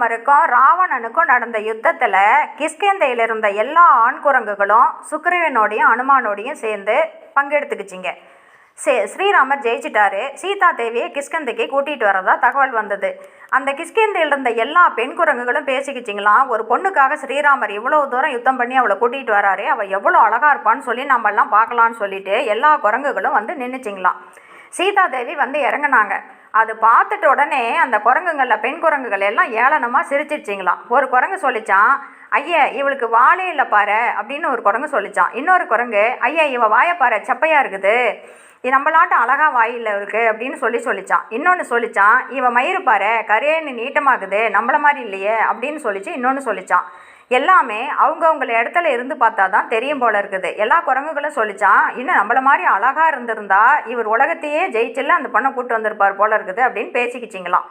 ஸ்ரீராமருக்கும் ராவணனுக்கும் நடந்த யுத்தத்தில் கிஷ்கேந்தையில் இருந்த எல்லா ஆண் குரங்குகளும் சுக்ரீவனோடையும் அனுமானோடையும் சேர்ந்து பங்கெடுத்துக்கிச்சிங்க. சே ஸ்ரீராமர் ஜெயிச்சிட்டாரு. சீதா தேவியை கிஷ்கந்தைக்கு கூட்டிகிட்டு வரதா தகவல் வந்தது. அந்த கிஷ்கிந்தையில் இருந்த எல்லா பெண் குரங்குகளும் பேசிக்கிச்சிங்களாம் ஒரு பொண்ணுக்காக ஸ்ரீராமர் இவ்வளோ தூரம் யுத்தம் பண்ணி அவளை கூட்டிகிட்டு வராரு அவள் எவ்வளோ அழகாக இருப்பான்னு சொல்லி நம்மெல்லாம் பார்க்கலான்னு சொல்லிட்டு எல்லா குரங்குகளும் வந்து நின்றுச்சிங்களாம் சீதா தேவி வந்து இறங்குனாங்க. அது பார்த்துட்ட உடனே அந்த குரங்குங்களில் பெண் குரங்குகள் எல்லாம் ஏளனமாக சிரிச்சிருச்சிங்களாம் ஒரு குரங்கு சொல்லிச்சான் ஐயா இவளுக்கு வாலே இல்லை பாரு அப்படின்னு ஒரு குரங்கு சொல்லிச்சான். இன்னொரு குரங்கு ஐயா இவ வாயை செப்பையாக இருக்குது. இது நம்மளாட்டம் அழகா வாயில் இருக்கு அப்படின்னு சொல்லி சொல்லிச்சான். இன்னொன்று சொல்லிச்சான் இவன் மயிறு பாரு கரையன்னு நீட்டமாகுது நம்மள மாதிரி இல்லையே அப்படின்னு சொல்லிச்சு இன்னொன்று சொல்லிச்சான். எல்லாமே அவங்கவுங்கள இடத்துல இருந்து பார்த்தா தான் தெரியும் போல இருக்குது. எல்லா குரங்குகளும் சொல்லிச்சான் இன்னும் நம்மள மாதிரி அழகாக இருந்திருந்தா இவர் உலகத்தையே ஜெயிச்சில்ல அந்த பொண்ணை கூட்டு வந்திருப்பார் போல இருக்குது அப்படின்னு பேசிக்கிச்சிங்களாம்.